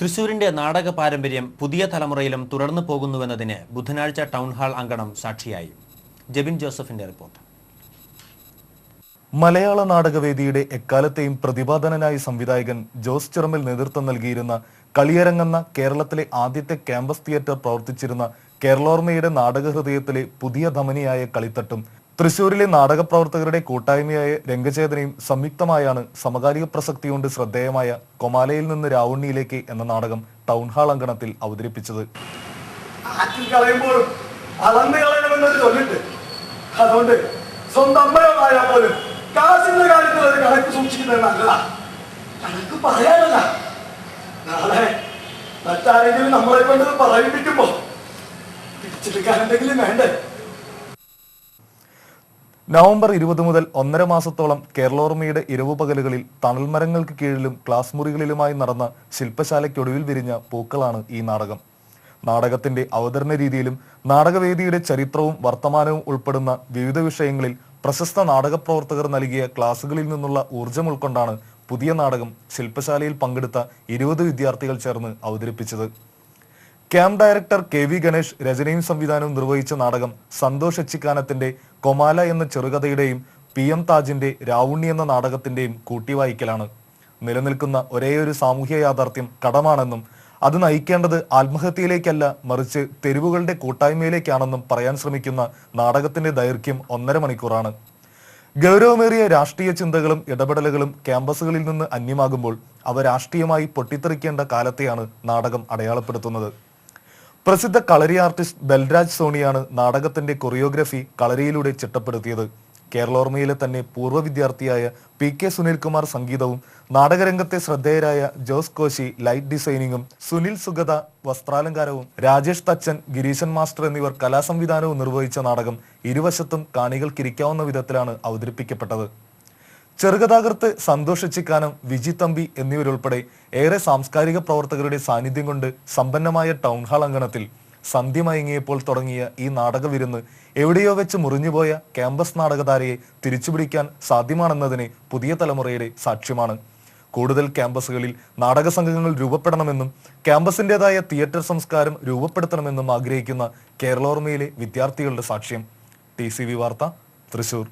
തൃശൂരിന്റെ നാടക പാരമ്പര്യം പുതിയ തലമുറയിലും തുടർന്നു പോകുന്നുവെന്നതിന് ബുധനാഴ്ച ടൗൺ ഹാൾ അങ്കണം സാക്ഷിയായി. ജെബിൻ ജോസഫിന്റെ റിപ്പോർട്ട്. മലയാള നാടകവേദിയുടെ എക്കാലത്തെയും പ്രതിപാദനനായ സംവിധായകൻ ജോസ് ചിറമ്പിൽ നേതൃത്വം നൽകിയിരുന്ന കളിയരങ്ങെന്ന കേരളത്തിലെ ആദ്യത്തെ ക്യാമ്പസ് തിയേറ്റർ പ്രവർത്തിച്ചിരുന്ന കേരളോർമ്മയുടെ നാടകഹൃദയത്തിലെ പുതിയ ധമനിയായ കളിത്തട്ടും തൃശൂരിലെ നാടക പ്രവർത്തകരുടെ കൂട്ടായ്മയായ രംഗചേതനയും സംയുക്തമായാണ് സമകാലിക പ്രസക്തി കൊണ്ട് ശ്രദ്ധേയമായ കൊമാലയിൽ നിന്ന് രാവുണ്ണിയിലേക്ക് എന്ന നാടകം ടൗൺ ഹാൾ അങ്കണത്തിൽ അവതരിപ്പിച്ചത്. അതുകൊണ്ട് സ്വന്തം മറ്റാരെങ്കിലും നമ്മളെ കൊണ്ട് പറയിപ്പിക്കുമ്പോ പിടിച്ചെടുക്കാൻ എന്തെങ്കിലും വേണ്ടേ? നവംബർ ഇരുപത് മുതൽ ഒന്നര മാസത്തോളം കേരളോർമ്മയുടെ ഇരവു പകലുകളിൽ തണൽമരങ്ങൾക്ക് കീഴിലും ക്ലാസ് മുറികളിലുമായി നടന്ന ശില്പശാലയ്ക്കൊടുവിൽ വിരിഞ്ഞ പൂക്കളാണ് ഈ നാടകം. നാടകത്തിന്റെ അവതരണ രീതിയിലും നാടകവേദിയുടെ ചരിത്രവും വർത്തമാനവും ഉൾപ്പെടുന്ന വിവിധ വിഷയങ്ങളിൽ പ്രശസ്ത നാടക പ്രവർത്തകർ നൽകിയ ക്ലാസുകളിൽ നിന്നുള്ള ഊർജം ഉൾക്കൊണ്ടാണ് പുതിയ നാടകം ശില്പശാലയിൽ പങ്കെടുത്ത ഇരുപത് വിദ്യാർത്ഥികൾ ചേർന്ന് അവതരിപ്പിച്ചത്. Camp director K V Ganesh രചനയും സംവിധാനവും നിർവഹിച്ച നാടകം സന്തോഷ് അച്ചിക്കാനത്തിന്റെ കൊമാല എന്ന ചെറുകഥയുടെയും പി എം താജിന്റെ രാവുണ്ണി എന്ന നാടകത്തിന്റെയും കൂട്ടിവായിക്കലാണ് നിലനിൽക്കുന്ന ഒരേയൊരു സാമൂഹ്യ യാഥാർത്ഥ്യം കടമാണെന്നും അത് നയിക്കേണ്ടത് ആത്മഹത്യയിലേക്കല്ല മറിച്ച് തെരുവുകളുടെ കൂട്ടായ്മയിലേക്കാണെന്നും പറയാൻ ശ്രമിക്കുന്ന നാടകത്തിന്റെ ദൈർഘ്യം ഒന്നര മണിക്കൂറാണ്. ഗൗരവമേറിയ രാഷ്ട്രീയ ചിന്തകളും ഇടപെടലുകളും ക്യാമ്പസുകളിൽ നിന്ന് അന്യമാകുമ്പോൾ അവ രാഷ്ട്രീയമായി പൊട്ടിത്തെറിക്കേണ്ട കാലത്തെയാണ് നാടകം അടയാളപ്പെടുത്തുന്നത്. പ്രസിദ്ധ കളരി ആർട്ടിസ്റ്റ് ബൽരാജ് സോണിയാണ് നാടകത്തിന്റെ കൊറിയോഗ്രഫി കളരിയിലൂടെ ചിട്ടപ്പെടുത്തിയത്. കേരളോർമ്മയിലെ തന്നെ പൂർവ വിദ്യാർത്ഥിയായ പി കെ സുനിൽകുമാർ സംഗീതവും നാടകരംഗത്തെ ശ്രദ്ധേയരായ ജോസ് കോശി ലൈറ്റ് ഡിസൈനിങ്ങും സുനിൽ സുഗത വസ്ത്രാലങ്കാരവും രാജേഷ് തച്ചൻ ഗിരീശൻ മാസ്റ്റർ എന്നിവർ കലാസംവിധാനവും നിർവഹിച്ച നാടകം ഇരുവശത്തും കാണികൾക്കിരിക്കാവുന്ന വിധത്തിലാണ് അവതരിപ്പിക്കപ്പെട്ടത്. ചെറുകഥാകൃത്ത് സന്തോഷ് ചിക്കാനം വിജി തമ്പി എന്നിവരുൾപ്പെടെ ഏറെ സാംസ്കാരിക പ്രവർത്തകരുടെ സാന്നിധ്യം കൊണ്ട് സമ്പന്നമായ ടൗൺ ഹാൾ അങ്കണത്തിൽ സന്ധ്യ മയങ്ങിയപ്പോൾ തുടങ്ങിയ ഈ നാടക വിരുന്ന് എവിടെയോ വെച്ച് മുറിഞ്ഞുപോയ ക്യാമ്പസ് നാടകധാരയെ തിരിച്ചുപിടിക്കാൻ സാധ്യമാണെന്നതിന് പുതിയ തലമുറയുടെ സാക്ഷ്യമാണ്. കൂടുതൽ ക്യാമ്പസുകളിൽ നാടക സംഘങ്ങൾ രൂപപ്പെടണമെന്നും ക്യാമ്പസിന്റെതായ തിയേറ്റർ സംസ്കാരം രൂപപ്പെടുത്തണമെന്നും ആഗ്രഹിക്കുന്ന കേരളോർമ്മയിലെ വിദ്യാർത്ഥികളുടെ സാക്ഷ്യം. ടി സി വി വാർത്ത തൃശൂർ.